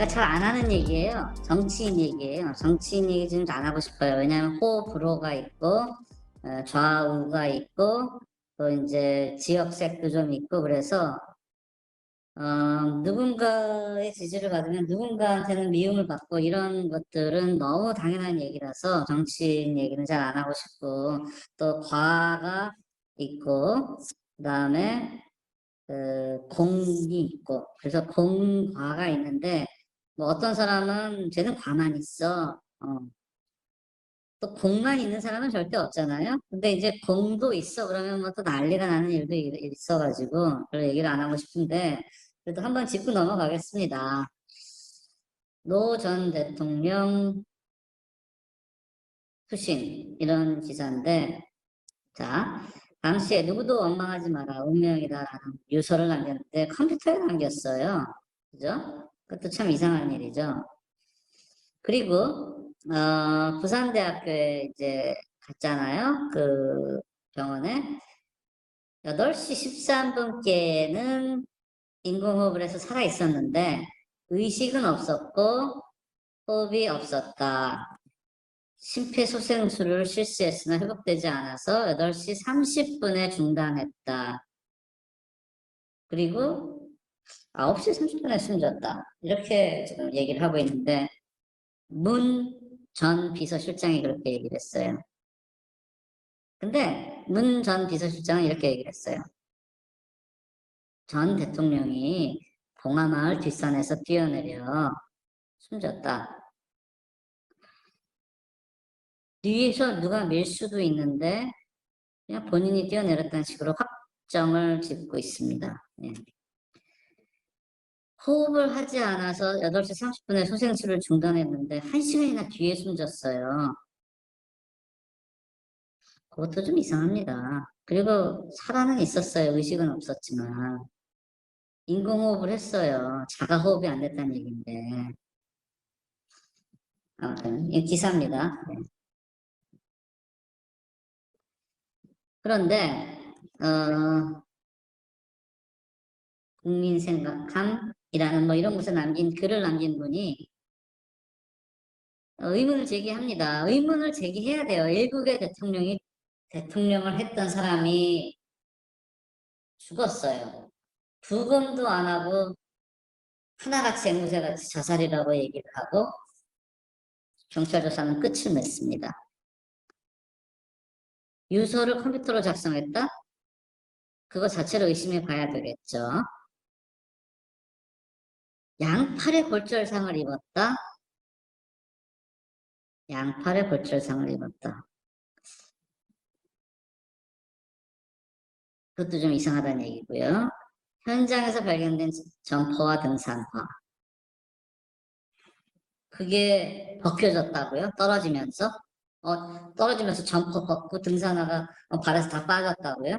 제가 잘 안 하는 얘기예요. 정치인 얘기예요. 정치인 얘기 좀안 하고 싶어요. 왜냐하면 호불호가 있고 어, 좌우가 있고 또 이제 지역색도 좀 있고 그래서 어, 누군가의 지지를 받으면 누군가한테는 미움을 받고 이런 것들은 너무 당연한 얘기라서 정치인 얘기는 잘 안 하고 싶고 또 과가 있고 그 다음에 그 공이 있고 그래서 공과가 있는데 뭐 어떤 사람은 쟤는 과만 있어 어. 또 공만 있는 사람은 절대 없잖아요 근데 이제 공도 있어 그러면 뭐 또 난리가 나는 일도 이- 있어가지고 그런 얘기를 안 하고 싶은데 그래도 한번 짚고 넘어가겠습니다 노 전 대통령 수신 이런 기사인데 자 당시에 누구도 원망하지 마라 운명이다라는 유서를 남겼는데 컴퓨터에 남겼어요. 그죠? 그것도 참 이상한 일이죠. 그리고 어, 부산대학교에 이제 갔잖아요. 그 병원에 8시 13분께는 인공호흡을 해서 살아 있었는데 의식은 없었고 호흡이 없었다. 심폐소생술을 실시했으나 회복되지 않아서 8시 30분에 중단했다. 그리고 9시 30분에 숨졌다. 이렇게 지금 얘기를 하고 있는데 문 전 비서실장이 그렇게 얘기를 했어요. 근데 문 전 비서실장은 이렇게 얘기를 했어요. 전 대통령이 봉하마을 뒷산에서 뛰어내려 숨졌다. 뒤에서 누가 밀 수도 있는데 그냥 본인이 뛰어내렸다는 식으로 확정을 짓고 있습니다. 예. 호흡을 하지 않아서 8시 30분에 소생술을 중단했는데 1시간이나 뒤에 숨졌어요. 그것도 좀 이상합니다. 그리고 살아는 있었어요. 의식은 없었지만. 인공호흡을 했어요. 자가호흡이 안 됐다는 얘기인데. 아무튼 이 기사입니다. 네. 그런데 어, 국민생각함이라는 뭐 이런 곳에 남긴 글을 남긴 분이 어, 의문을 제기합니다. 의문을 제기해야 돼요. 일국의 대통령이 대통령을 했던 사람이 죽었어요. 부검도 안 하고 하나같이 앵무새같이 자살이라고 얘기를 하고 경찰 조사는 끝을 맺습니다. 유서를 컴퓨터로 작성했다? 그거 자체로 의심해 봐야 되겠죠. 양팔에 골절상을 입었다? 양팔에 골절상을 입었다. 그것도 좀 이상하다는 얘기고요. 현장에서 발견된 점퍼와 등산화. 그게 벗겨졌다고요? 떨어지면서? 어, 떨어지면서 점퍼 벗고 등산화가 어, 발에서 다 빠졌다고요?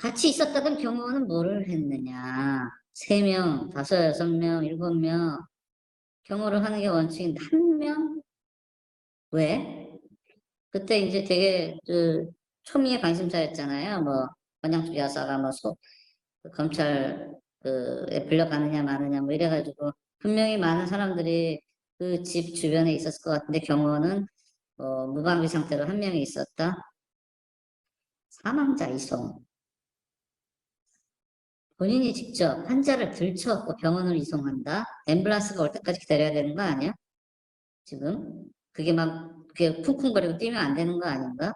같이 있었다던 경호원은 뭐를 했느냐? 세 명, 다섯, 여섯 명, 일곱 명 경호를 하는 게 원칙인데 한 명? 왜? 그때 이제 되게 그 초미의 관심사였잖아요. 뭐 원양주 여사가 뭐 소, 그 검찰 그에 불려가느냐 마느냐 뭐 이래가지고 분명히 많은 사람들이 그 집 주변에 있었을 것 같은데 경호는 어, 무방비 상태로 한 명이 있었다. 사망자 이송. 본인이 직접 환자를 들쳐업고 병원을 이송한다. 앰뷸런스가 올 때까지 기다려야 되는 거 아니야? 지금 그게 막 그게 쿵쿵거리고 뛰면 안 되는 거 아닌가?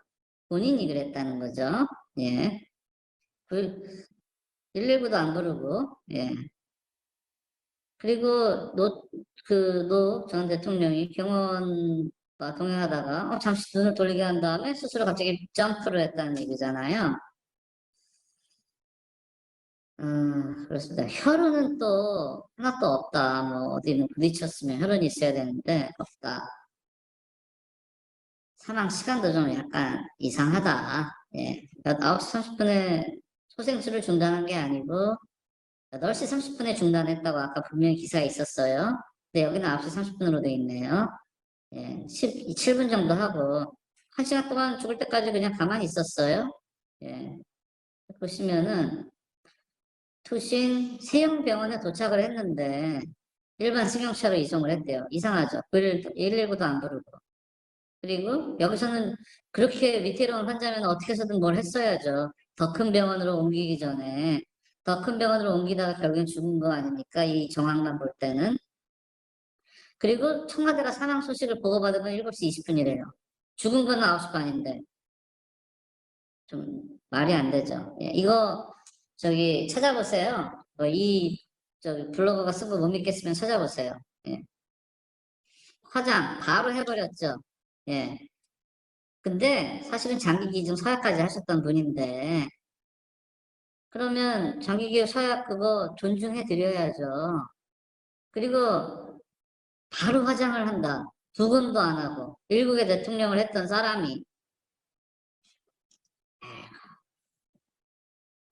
본인이 그랬다는 거죠. 예. 그 119도 안 부르고 예. 그리고 노 그 노 전 대통령이 경원과 동행하다가 어, 잠시 눈을 돌리게 한 다음에 스스로 갑자기 점프를 했다는 얘기잖아요. 음, 그렇습니다. 혈흔은 또 하나도 없다. 뭐 어디는 부딪혔으면 혈흔이 있어야 되는데 없다. 사망 시간도 좀 약간 이상하다. 예. 9시 30분에 소생술을 중단한 게 아니고 8시 30분에 중단했다고 아까 분명히 기사에 있었어요. 근데 여기는 9시 30분으로 돼 있네요. 예, 10, 7분 정도 하고 1시간 동안 죽을 때까지 그냥 가만히 있었어요. 예. 보시면은 투신 세영병원에 도착을 했는데 일반 승용차로 이송을 했대요. 이상하죠. 119도 안 부르고. 그리고 여기서는 그렇게 위태로운 환자면 어떻게 해서든 뭘 했어야죠. 더 큰 병원으로 옮기기 전에. 더 큰 병원으로 옮기다가 결국엔 죽은 거 아닙니까? 이 정황만 볼 때는. 그리고 청와대가 사망 소식을 보고받은 건 7시 20분이래요. 죽은 건 9시 반인데. 좀 말이 안 되죠. 예, 이거 저기 찾아보세요. 어, 이 저기 블로거가 쓴 거 못 믿겠으면 찾아보세요. 예. 화장 바로 해버렸죠. 예. 근데 사실은 장기기증 서약까지 하셨던 분인데 그러면 장기기증 서약 그거 존중해 드려야죠. 그리고 바로 화장을 한다. 두근도 안 하고 일국의 대통령을 했던 사람이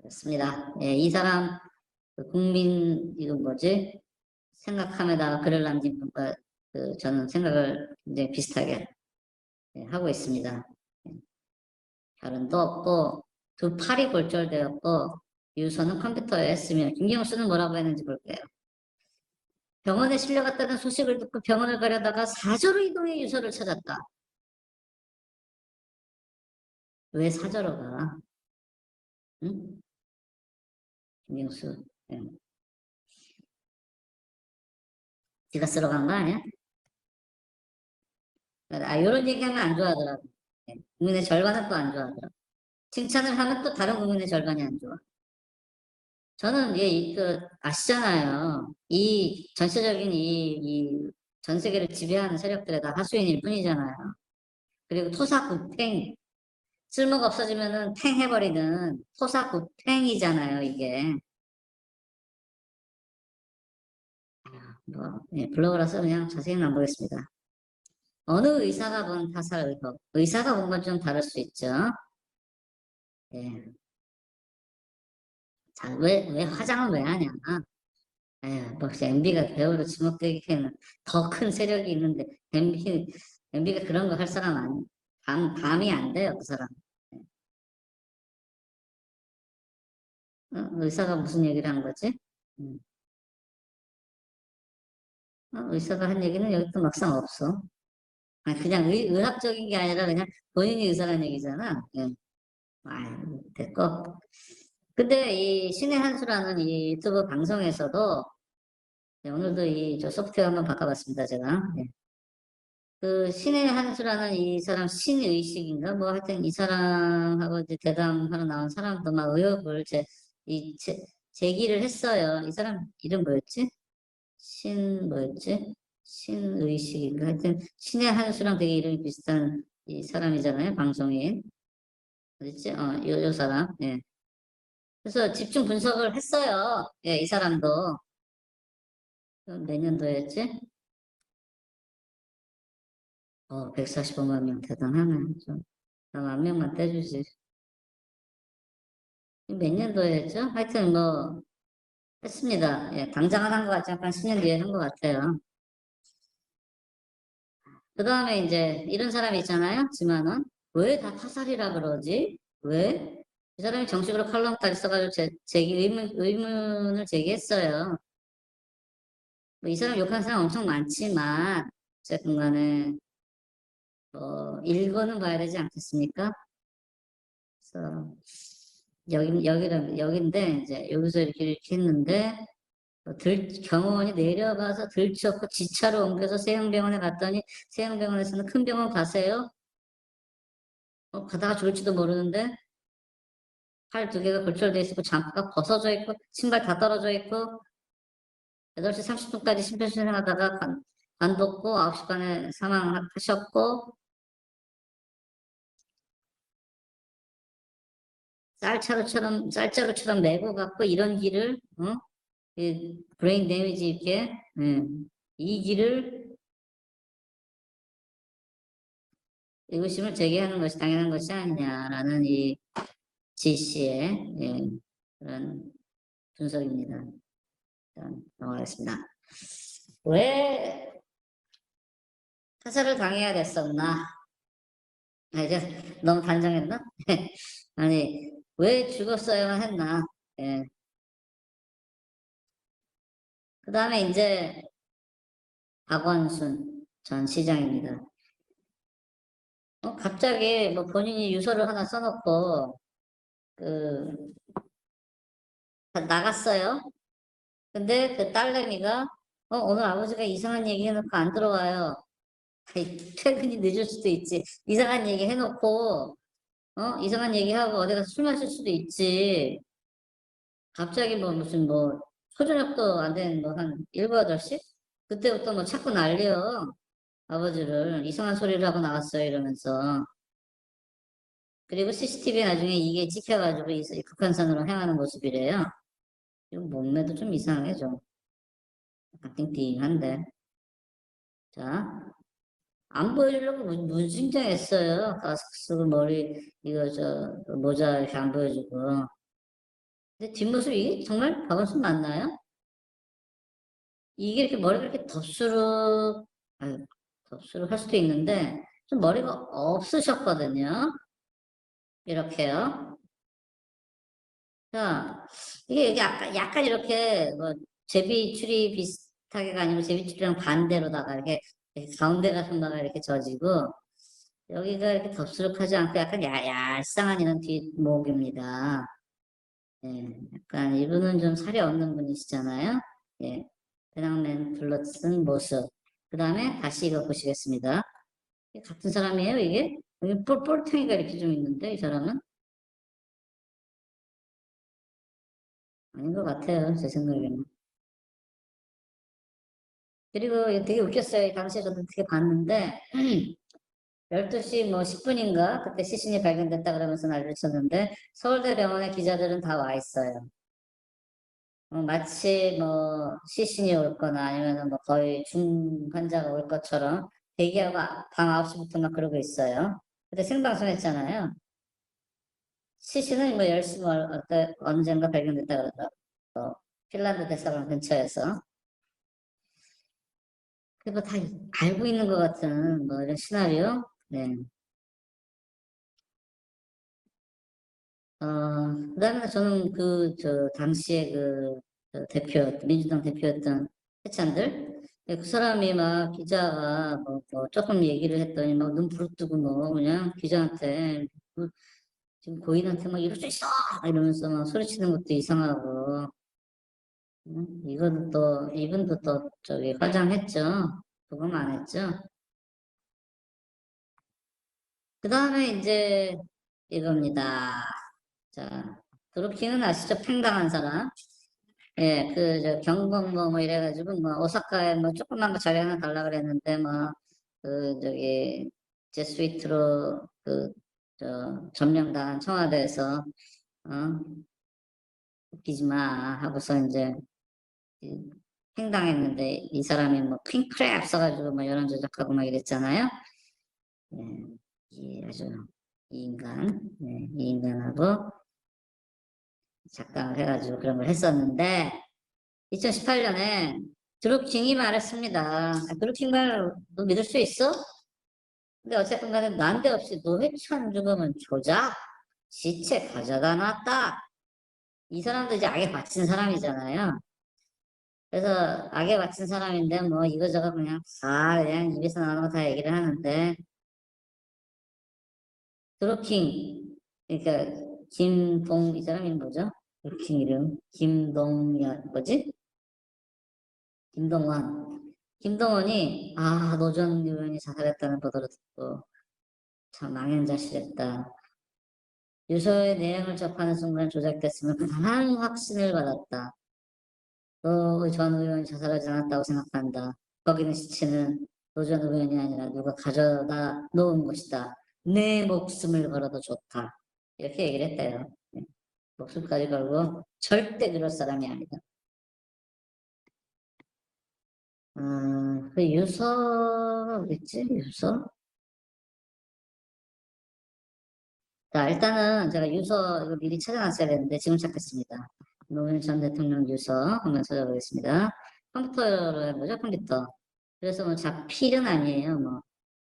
그렇습니다. 예, 이 사람 그 국민 이거 뭐지 생각함에다가 글을 남긴 분과 그 저는 생각을 굉장히 비슷하게 예, 하고 있습니다. 예. 결혼도 없고 두 팔이 골절되었고 유서는 컴퓨터에 했으며 김경수는 뭐라고 했는지 볼게요. 병원에 실려갔다는 소식을 듣고 병원을 가려다가 사저로 이동해 유서를 찾았다. 왜 사저로 가? 응? 김경수. 예. 지가 쓰러 간 거 아니야? 아, 이런 얘기하면 안 좋아하더라고. 예. 국민의 절반은 또 안 좋아하더라고. 칭찬을 하면 또 다른 국민의 절반이 안 좋아. 저는 예, 그 아시잖아요. 이 전체적인 이, 이 전 세계를 지배하는 세력들의 다 하수인일 뿐이잖아요. 그리고 토사구팽 쓸모가 없어지면은 팽 해버리는 토사구팽이잖아요. 이게 뭐 예, 블로그라서 그냥 자세히는 안 보겠습니다. 어느 의사가 본 타살 의혹 의사가 본 건 좀 다를 수 있죠. 예. 자, 왜, 왜 화장을 왜 하냐? 에, 뭐, MB가 배우로 지목되기에는 더 큰 세력이 있는데, MB, MB가 그런 거 할 사람 아니, 감, 감이 안 돼요, 그 사람. 어, 의사가 무슨 얘기를 한 거지? 음. 어, 의사가 한 얘기는 여기 또 막상 없어. 그냥 의, 의학적인 게 아니라 그냥 본인이 의사라는 얘기잖아. 예. 아 됐고. 근데 이 신의 한수라는 이 유튜브 방송에서도 네, 오늘도 이 저 소프트웨어 한번 바꿔봤습니다 제가 네. 그 신의 한수라는 이 사람 신의식인가 뭐 하여튼 이 사람하고 이제 대담하러 나온 사람도 막 의혹을 제, 이 제, 제기를 했어요 이 사람 이름 뭐였지 신 뭐였지 신의식인가 하여튼 신의 한수랑 되게 이름이 비슷한 이 사람이잖아요 방송인 어딨지 어 요 요 사람 예. 그래서 집중 분석을 했어요. 예, 이 사람도. 몇 년도였지? 어, 145만 명 대단하네. 좀, 만 명만 떼주지. 몇 년도였죠? 하여튼 뭐, 했습니다. 예, 당장 안한것 같지 한 10년 뒤에 한 것 같아요. 그 다음에 이제 이런 사람이 있잖아요. 지만은. 왜 다 타살이라 그러지? 왜? 이 사람이 정식으로 칼럼까지 써가지고 제, 제기 의문, 의문을 제기했어요. 뭐 이 사람 욕하는 사람 엄청 많지만 어쨌든 간에 뭐 읽어는 봐야 되지 않겠습니까? 그래서 여기 여기는 여기인데 이제 여기서 이렇게 이렇게 했는데 뭐 들, 경호원이 내려가서 들쳤고 지차로 옮겨서 세형병원에 갔더니 세형병원에서는 큰 병원 가세요? 어, 가다가 죽을지도 모르는데 팔 두 개가 골절돼 있고 장구가 벗어져 있고 신발 다 떨어져 있고 8시 30분까지 심폐소생하다가 관, 관뒀고 9시 반에 사망하셨고 쌀자루처럼 쌀자루처럼 메고 갖고 이런 길을 어? 이 브레인 데미지 있게 음, 이 길을 의구심을 제기하는 것이 당연한 것이 아니냐라는 이 지시의 예, 그런 분석입니다. 넘어가겠습니다. 왜 타살을 당해야 됐었나? 아, 이제 너무 단정했나? 아니 왜 죽었어야만 했나? 예. 그 다음에 이제 박원순 전 시장입니다. 어, 갑자기 뭐 본인이 유서를 하나 써놓고 그다 나갔어요. 근데 그 딸내미가 어, 오늘 아버지가 이상한 얘기 해놓고 안 들어와요. 퇴근이 늦을 수도 있지. 이상한 얘기 해놓고 어 이상한 얘기하고 어디 가서 술 마실 수도 있지. 갑자기 뭐 무슨 뭐 초저녁도 안된뭐한 일곱 여덟 시 그때부터 뭐 자꾸 난리요. 아버지를 이상한 소리를 하고 나갔어요 이러면서. 그리고 CCTV 나중에 이게 찍혀가지고 북한산으로 향하는 모습이래요. 이거 몸매도 좀 이상해 좀. 약간 띵띵한데. 자, 안 보여주려고 무- 무진장했어요. 마스크 쓰고 머리 이거 저 모자 이렇게 안 보여주고. 근데 뒷모습이 정말 박원순 맞나요? 이게 이렇게 머리가 이렇게 덥수룩, 아유, 덥수룩 할 수도 있는데 좀 머리가 없으셨거든요. 이렇게요. 자, 이게 이게 약간, 약간 이렇게 뭐 제비 추리 비슷하게가 아니고 제비 추리랑 반대로다가 이렇게, 이렇게 가운데가 손가가 이렇게 져지고 여기가 이렇게 덥수룩하지 않고 약간 야, 얄쌍한 이런 뒷목입니다. 예, 약간 이분은 좀 살이 없는 분이시잖아요. 예, 배낭맨 둘러쓴 모습. 그 다음에 다시 이거 보시겠습니다. 같은 사람이에요, 이게? 여기 볼, 볼탱이가 이렇게 좀 있는데, 이 사람은? 아닌 것 같아요, 제 생각에는. 그리고 되게 웃겼어요. 당시에 저도 되게 봤는데, 12시 뭐 10분인가? 그때 시신이 발견됐다 그러면서 난리를 쳤는데, 서울대 병원에 기자들은 다 와 있어요. 어, 마치 뭐 시신이 올 거나 아니면 뭐 거의 중 환자가 올 것처럼 대기하고 아- 밤 9시부터 막 그러고 있어요. 그때 생방송 했잖아요. 시신은 뭐 10시 뭐 언젠가 발견됐다 그러더라고요. 어, 핀란드 대사관 근처에서. 그거 다 알고 있는 것 같은 뭐 이런 시나리오. 네. 어, 그 다음에 저는 그, 저, 당시에 그, 그 대표, 민주당 대표였던 해찬들, 네, 그 사람이 막 기자가 뭐, 뭐 조금 얘기를 했더니 막 눈 부릅뜨고 뭐 그냥 기자한테 뭐 지금 고인한테 막 이럴 수 있어! 이러면서 막 소리치는 것도 이상하고, 음, 이건 또, 이분도 또 저기 화장했죠. 그건 안 했죠. 그 다음에 이제 이겁니다. 자, 드루킹은 아시죠? 팽당한 사람. 예, 그, 저, 경범 뭐, 이래가지고, 뭐, 오사카에 뭐, 조그만 거 자리 하나 달라 그랬는데, 뭐, 그, 저기, 제스위트로, 그, 저, 점령당한 청와대에서, 어, 웃기지 마, 하고서 이제, 이, 팽당했는데, 이 사람이 뭐, 킹크랩 써가지고, 뭐, 여론 조작하고 막 이랬잖아요. 예, 이 아주, 이 인간, 예, 이 인간하고, 작당을 해가지고 그런 걸 했었는데 2018년에 드루킹이 말했습니다. 아, 드루킹 말너 믿을 수 있어? 근데 어쨌든 간에 난데없이 노회찬 죽으면 조작, 시체 가져다 놨다. 이 사람도 이제 악에 바친 사람이잖아요. 그래서 악에 바친 사람인데 뭐 이거저거 그냥 다 그냥 입에서 나오는 거 다 얘기를 하는데 드루킹 그러니까 김동 이 사람이 뭐죠? 드루킹 이름 김동연 뭐지? 김동완 김동원이 아 노전 의원이 자살했다는 보도를 듣고 참 망연자실했다. 유서의 내용을 접하는 순간 조작됐으면 강한 확신을 받았다. 노전 의원이 자살하지 않았다고 생각한다. 거기는 시체는 노전 의원이 아니라 누가 가져다 놓은 것이다. 내 목숨을 걸어도 좋다. 이렇게 얘기를 했대요. 네. 목숨까지 걸고 절대 그럴 사람이 아니다. 음, 그 유서가 어딨지? 유서? 자, 일단은 제가 유서 이거 미리 찾아놨어야 되는데 지금 찾겠습니다. 노무현 전 대통령 유서 한번 찾아보겠습니다. 컴퓨터로 해보죠, 컴퓨터. 그래서 뭐 자필은 아니에요, 뭐.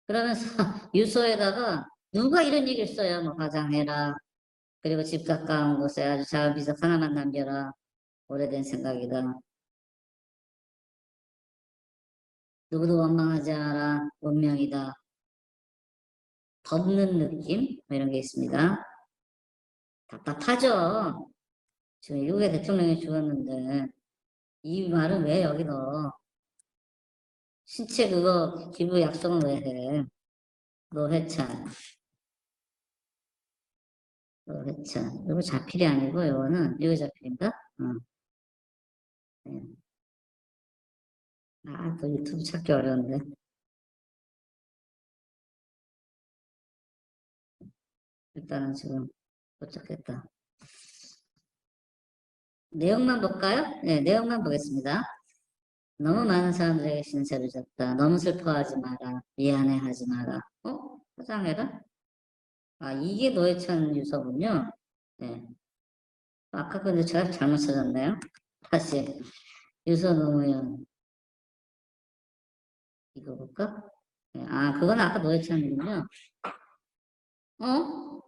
그러면서 유서에다가 누가 이런 얘기를 써요, 뭐 화장해라. 그리고 집 가까운 곳에 아주 작은 비석 하나만 남겨라. 오래된 생각이다. 누구도 원망하지 않아라. 운명이다. 덮는 느낌 뭐 이런 게 있습니다. 답답하죠. 지금 미국의 대통령이 죽었는데 이 말은 왜 여기 넣어? 신체 그거 기부 약속은 왜 해? 노회찬. 노회찬. 이거 자필이 아니고 이거는 이거 자필인가? 어. 네. 아, 또 유튜브 찾기 어려운데. 일단은 지금 도착했다. 내용만 볼까요? 네, 내용만 보겠습니다. 너무 많은 사람들에게 신세를 졌다. 너무 슬퍼하지 마라. 미안해하지 마라. 어? 화장해라? 아, 이게 노회찬 유서군요. 네. 아까 근데 제가 잘못 찾았네요. 다시. 유서 노무현. 이거 볼까? 네. 아, 그건 아까 노회찬이군요. 어?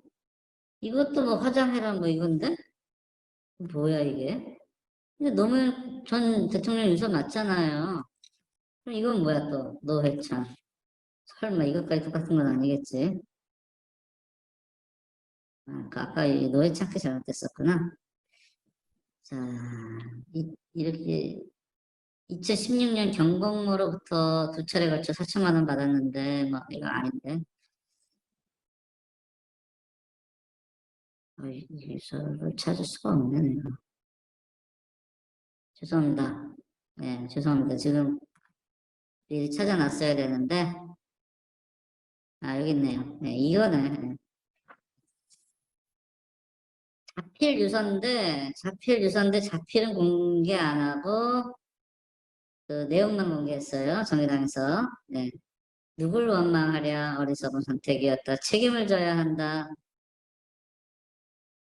이것도 뭐 화장해라 뭐 이건데? 뭐야 이게? 근데 노무현 전 대통령 유서 맞잖아요. 그럼 이건 뭐야 또 노회찬. 설마 이것까지 똑같은 건 아니겠지? 아, 그 아까 이 노회찬 게 잘못됐었구나. 자, 이, 이렇게 2016년 경공모로부터 두 차례 걸쳐 4천만 원 받았는데 뭐 이거 아닌데. 유서를 찾을 수가 없네 내가. 죄송합니다. 네, 죄송합니다. 지금 미리 찾아놨어야 되는데 아 여기 있네요. 네, 이거네. 네. 자필 유서인데 자필 유서인데 자필은 공개 안 하고 그 내용만 공개했어요. 정의당에서. 네. 누굴 원망하랴 어리석은 선택이었다. 책임을 져야 한다.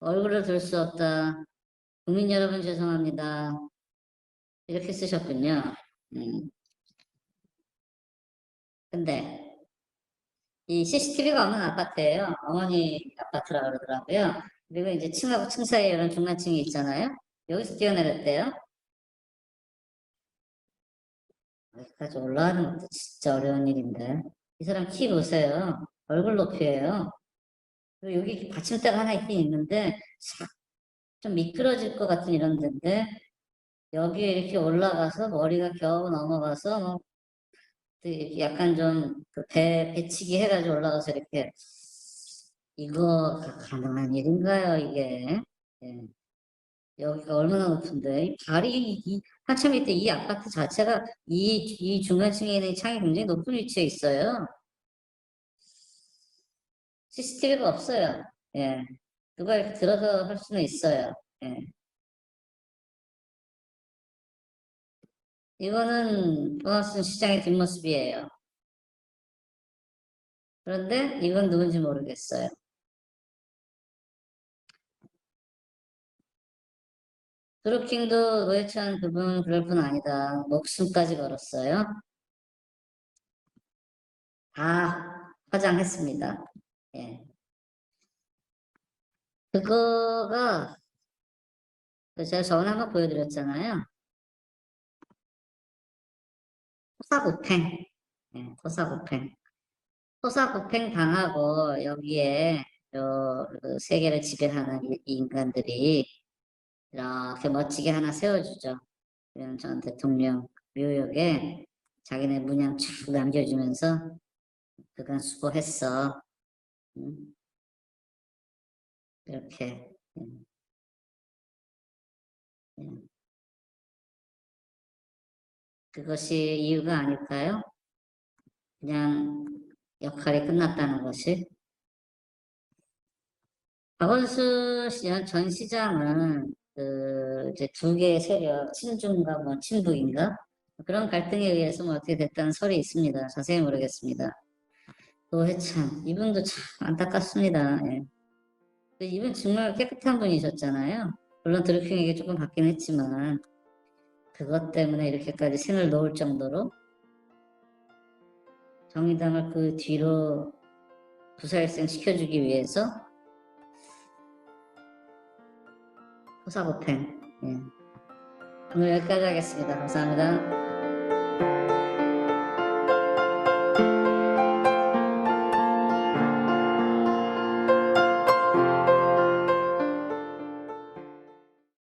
얼굴을 들 수 없다. 국민 여러분 죄송합니다. 이렇게 쓰셨군요. 음. 근데 이 CCTV가 없는 아파트예요. 어머니 아파트라 그러더라고요. 그리고 이제 층하고 층 사이에 이런 중간층이 있잖아요. 여기서 뛰어내렸대요. 여기까지 올라가는 것도 진짜 어려운 일인데. 이 사람 키 보세요. 얼굴 높이에요. 그리고 여기 받침대가 하나 있긴 있는데 좀 미끄러질 것 같은 이런 데인데 여기에 이렇게 올라가서 머리가 겨우 넘어가서 뭐 약간 좀 배 배치기 해가지고 올라가서 이렇게 이거 가능한 일인가요 이게? 예. 여기가 얼마나 높은데? 이 발이 이, 한참 밑에 이 아파트 자체가 이, 이 중간층에 있는 창이 굉장히 높은 위치에 있어요 CCTV가 없어요 예. 누가 이렇게 들어서 할 수는 있어요 예. 이거는 도하순 시장의 뒷모습이에요. 그런데 이건 누군지 모르겠어요. 드루킹도 노예찬 그분 그럴 분 아니다. 목숨까지 걸었어요. 다 화장했습니다. 예. 그거가 제가 저번에 한번 보여드렸잖아요. 토사구팽, 네, 토사구팽. 토사구팽 당하고 여기에 그 세계를 지배하는 인간들이 이렇게 멋지게 하나 세워주죠. 그럼 전 대통령 묘역에 자기네 문양 쭉 남겨주면서 그간 수고했어. 음. 이렇게 음. 음. 그것이 이유가 아닐까요? 그냥 역할이 끝났다는 것이. 박원수 전 시장은 그 이제 두 개의 세력, 친중과 뭐 친북인가 그런 갈등에 의해서 뭐 어떻게 됐다는 설이 있습니다. 자세히 모르겠습니다. 노회찬 이분도 참 안타깝습니다. 예. 이분 정말 깨끗한 분이셨잖아요. 물론 드루킹에게 조금 받긴 했지만 그것 때문에 이렇게까지 생을 놓을 정도로 정의당을 그 뒤로 부사일생 시켜주기 위해서 호사고팽 예. 오늘 여기까지 하겠습니다. 감사합니다.